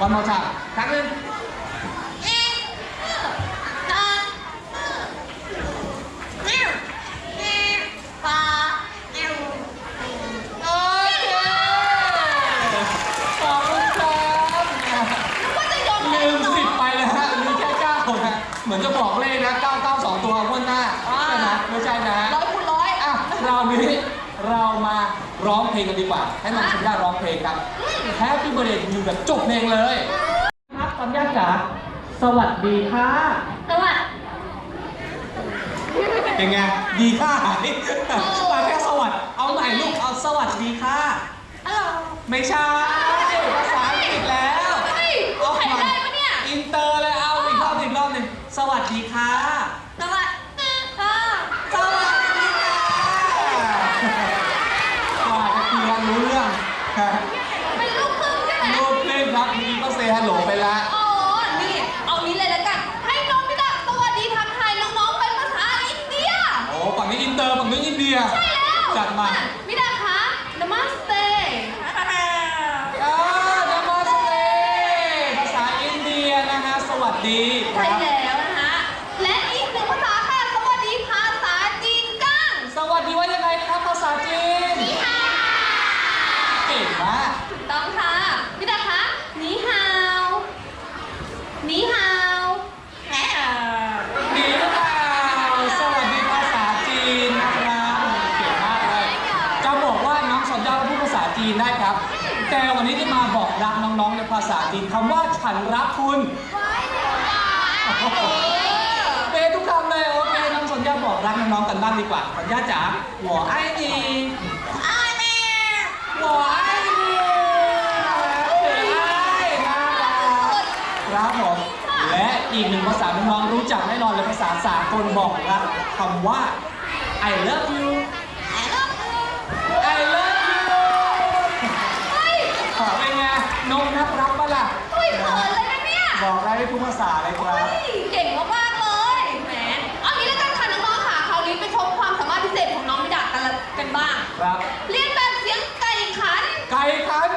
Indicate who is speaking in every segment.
Speaker 1: วันมอชักครั้งหนึ่งโอเคขอบคุณครับ ลืมสิบไปเลยฮะมีแค่เก้าฮะเหมือนจะบอก เพลงกันดีกว่า ให้น้องสัญญาร้องเพลงครับแฮปปี้เบอร์เดย์อยู่แบบจบเพลงเลย ครับสัญญาจ๋าสวัสดีค่ะ
Speaker 2: สวัสดี
Speaker 1: เป็นไง ดีค่ะหายมาแค่สวัสดีเอาใหม่ลูก เอาสวัสดีค่ะ
Speaker 2: ฮัลโหล
Speaker 1: ไม่ใช่ภาษาอังกฤษแล้ว
Speaker 2: เฮ้ย
Speaker 1: เอา
Speaker 2: ใคร
Speaker 1: ใหม่
Speaker 2: ได้ปะเนี่ย
Speaker 1: อินเตอร์เลยเอาอีกรอบหนึ่งอีกรอบหนึ่งสวัสดีค่ะ
Speaker 2: สวัสดีค่ะ
Speaker 1: สวัสดีค่ะกว่าจะคุยกันรู้เรื่องครับ
Speaker 2: เป็นลูกครึ่งใช่ไหม
Speaker 1: รูปคลิปครับเมื่อกี้ก็เซ ฮัลโหลไปละ
Speaker 2: อ๋อ นี่ เอานี้เลยแล้วกัน ให้น้องพี่ดาสวัสดีทักทายน้องๆเป็นภาษาอินเดีย
Speaker 1: โอ้ฝั่งนี้อินเตอร์ฝั่งนี้อินเดีย
Speaker 2: ใช่แล้ว
Speaker 1: จัดมา
Speaker 2: อะพี่ดาคะนมัสเต
Speaker 1: อ่านมาสเตภาษาอินเดียนะฮะ สวัสดีค
Speaker 2: ใช่
Speaker 1: รับ
Speaker 2: แล้วนะคะ และอีกหนึ่งภาษาค่ะ สวัสดีภาษาจีนก้าง
Speaker 1: สวัสดีว่ายังไงครับภาษาจีน
Speaker 2: นี่ค่ะ
Speaker 1: เก่งมาก
Speaker 2: ถูกต้องค่ะ พี่ดาคะนีฮาว นีฮาวแหม
Speaker 1: ดีหรือเปล่าสวัสดีภาษาจีนนะครับเก่งมากเลยจะบอกว่าน้องสอนยาพูดภาษาจีนได้ครับ แต่วันนี้จะมาบอกรักน้องๆในภาษาจีนคำว่าฉันรักคุณเปย์ทุกคำเลยโอเคน้องสอนยาบอกรักน้องๆกันบ้างดีกว่าสอนยาจ๋าหัวไอ้ดีหัวไอ้ดีเสือไอ้น่ารักครับผมและ อีกหนึ่งภาษาน้องๆรู้จักแน่นอนเลยภาษาสากลบอกรักคำว่า I love you I love you ขอเป็นไงนกนักรักปะล่ะ
Speaker 2: อุ้ยเขินเลยนะเนี่ย
Speaker 1: บอกได้ทุกภาษาเลยครับ
Speaker 2: เฮ้ยเก่งมากๆเลย แหม เอางี้แล้วกันค่ะน้องๆค่ะคราวนี้ไปชมความสามารถพิเศษของน้องมิดากันละกันบ้าง
Speaker 1: ครับ
Speaker 2: เรียนแบบเสียงไก่ขัน
Speaker 1: ไก่ขัน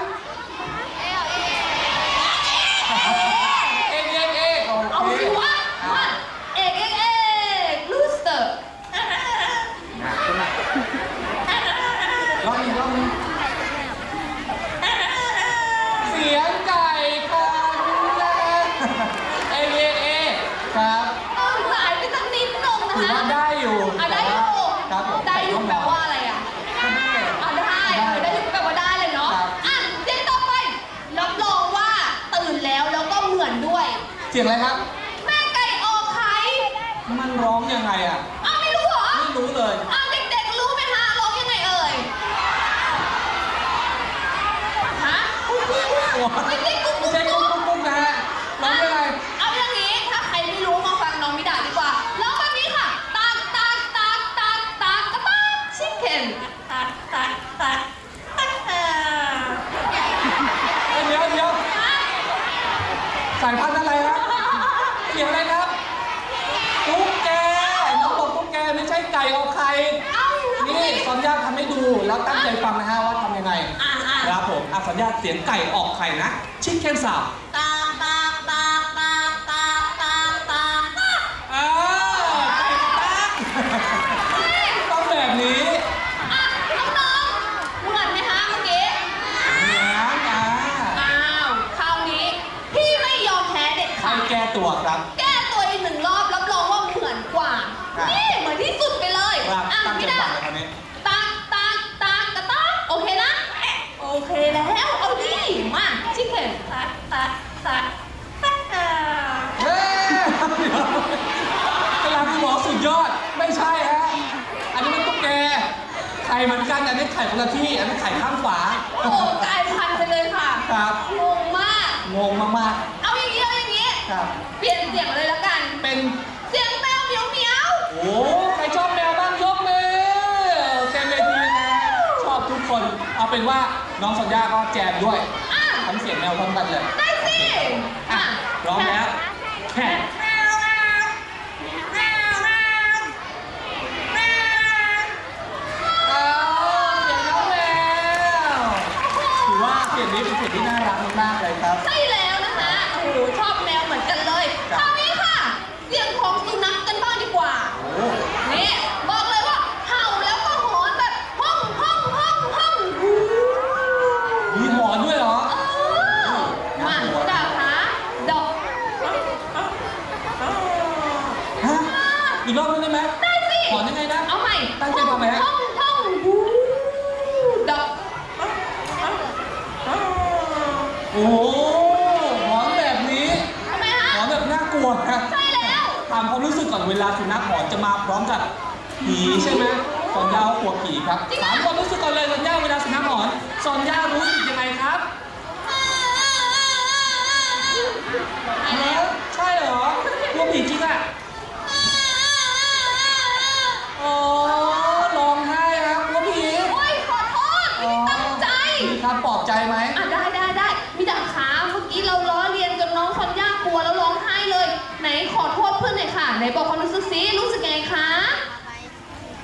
Speaker 1: เอกเอกเอกโอ
Speaker 2: เอา
Speaker 1: เค
Speaker 2: สิวะมาเอกเอกเอกลูสเตอร์
Speaker 1: รอบนี้รอบนี้เสียงไก่ขันนะเอกเอกเอกครับ
Speaker 2: เออสายไปสักนิดหนึงนะ
Speaker 1: ถือ
Speaker 2: คะ
Speaker 1: ว่าได้ อยู่
Speaker 2: อะได้อยู่
Speaker 1: ครับผม
Speaker 2: ได้อยู่แปลว่าอะไรอะ
Speaker 1: ก็ได้
Speaker 2: อะได้เออได้อยู่แปลว่าได้เลยเนาะ
Speaker 1: ครับ
Speaker 2: อะเสียงต่อไปรับรองว่าตื่นแล้วแล้วก็เหมือนด้วย
Speaker 1: เสียงอะไรครับ
Speaker 2: แม่ไก่ออกไข่
Speaker 1: มันร้องยังไงอะ
Speaker 2: อ้าวไม่รู้เหรอ
Speaker 1: ไม่รู้เลย
Speaker 2: อ้าวเด็กๆรู้ไหมคะร้องยังไงเอ่ย ฮะ
Speaker 1: โอ้โห
Speaker 2: ไม่ใช่กุ๊ก
Speaker 1: ไม่
Speaker 2: กุ๊ก
Speaker 1: ใช่กุ๊
Speaker 2: กุ๊
Speaker 1: ก
Speaker 2: ก
Speaker 1: กุ๊กกุ๊กนะฮะร้องยังไง
Speaker 2: เอาอย่างนี้ ถ้าใครไม่รู้มาฟังน้องมิดาดีกว่าร้องแบบนี้ค่ะตักตักตักตักตักตักตักชิคเก้น ตักตักตักตักเอ่อ
Speaker 1: เอ้ยเดี๋ยวเดี๋ยว
Speaker 2: ฮะ
Speaker 1: สายพันธุ์อะไรครับเสียงอะไรครับตุ๊กแกน้องบอกตุ๊กแกไม่ใช่ไก่เอาไข่
Speaker 2: เอาอย่าง
Speaker 1: นี่สัญญาทำให้ดูแล้วตั้งใจฟังนะฮะว่าทำยังไง
Speaker 2: อ่าอ่า
Speaker 1: ครับผมอะสัญญาเสียงไก่ออกไข่นะ ชิคเก้นสาว
Speaker 2: ตักตักตักตักอ่า
Speaker 1: เฮ้ยกำลังบอกสุดยอด ไม่ใช่ฮะ อันนี้มันตุ๊กแก ไข่เหมือนกันอันนี้ไข่คนละที่ อันนี้ไข่ข้างฝา
Speaker 2: โอ้กลายพันธุ์ไปเลยค่ะ
Speaker 1: ครับ
Speaker 2: งงมาก
Speaker 1: งงมาก
Speaker 2: เอาอย่างนี้เอาอย่างนี้
Speaker 1: ๆ ครับ
Speaker 2: เปลี่ยนเสียงเลยละกัน
Speaker 1: เป็น
Speaker 2: เสียงแมวเหมียวเหมียว
Speaker 1: โอ้ใครชอบแมวบ้างยกมือเต็มเวทีนะชอบทุกคน เอาเป็นว่าน้องสัญญาก็แจมด้วย
Speaker 2: อะ
Speaker 1: ทั้งเสียงแมวพร้อมกันเลย
Speaker 2: ได้สิ
Speaker 1: อะพร้อมแล้วแค่เอาเสียงน้องแมวถือว่าเสียงนี้เป็นเสียงที่น่ารักมากๆเลยครับ
Speaker 2: ใช่แล้วนะ โอ้โหชอบแมวเหมือนกันเลย
Speaker 1: จ้ะ
Speaker 2: คราวนี้ค่ะ เรื่องของสุนัขกันบ้างดีกว่า
Speaker 1: โอ้
Speaker 2: นี่บอกเลยว่าเห่าแล้วก็หอนแบบห้องห้องห้องห้องหู
Speaker 1: มีหอนด้วยเหรอ
Speaker 2: เออมาดาวคะดอก
Speaker 1: ฮะ อีกรอบนึงได้ไหม
Speaker 2: ได้สิ
Speaker 1: หอนยังไงนะ
Speaker 2: เอาใหม่
Speaker 1: ตั้งใจฟังไหมฮะ
Speaker 2: ห้องห้องหูดอก
Speaker 1: โอ้โหหอนแบบนี้
Speaker 2: ทำไมฮะ
Speaker 1: หอนแบบน่ากลัวนะ
Speaker 2: ใช่แล้ว
Speaker 1: ถามความรู้สึกก่อนเวลาสุนัขหอนจะมาพร้อมกับผีใช่ไหมสอนยาวกลัวผีครับ
Speaker 2: จริงเหรอ
Speaker 1: ถามความรู้สึกก่อนเลยสอนยาเวลาสุนัขหอนสอนยารู้สึกยังไงครับฮะใช่เหรอกลัวผีจริงอะอ๋อร้องไห้ครับกลัวผี
Speaker 2: โอ้ยขอโทษไม่ได้ตั้งใจ
Speaker 1: มีคำปลอบใจไหม
Speaker 2: อะได้ได้ได้มีดาขาเมื่อกี้เราล้อเลียนจนน้องซอนย่ากลัวแล้วร้องไห้เลย ไหนขอโทษเพื่อนหน่อยค่ะ ไหนบอกความรู้สึกซิรู้สึกยังไงคะ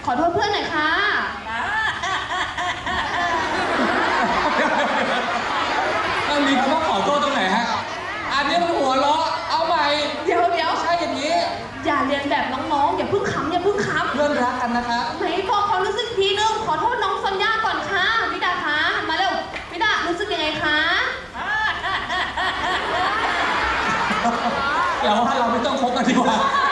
Speaker 2: ขอโทษเพื่อนหน่อยค่ะ
Speaker 1: มันมีคำว่าขอโทษตรงไหนฮะ อันนี้มันหัวเราะ เอาใหม่
Speaker 2: เดี๋ยวเดี๋ยว
Speaker 1: ใช่อย่างนี้
Speaker 2: อย่าเรียนแบบน้องๆ อย่าเพิ่งขำอย่าเพิ่งข
Speaker 1: เพื่อนรักกันนะครับำ
Speaker 2: ไหนบอกความรู้สึกทีนึงขอโทษน้องซอนย่าก่อนค่ะมิดาคะมาเร็วมิดารู้สึกยังไงคะ
Speaker 1: เดี๋ยวว่าเราไม่ต้องคบกันดีกว่า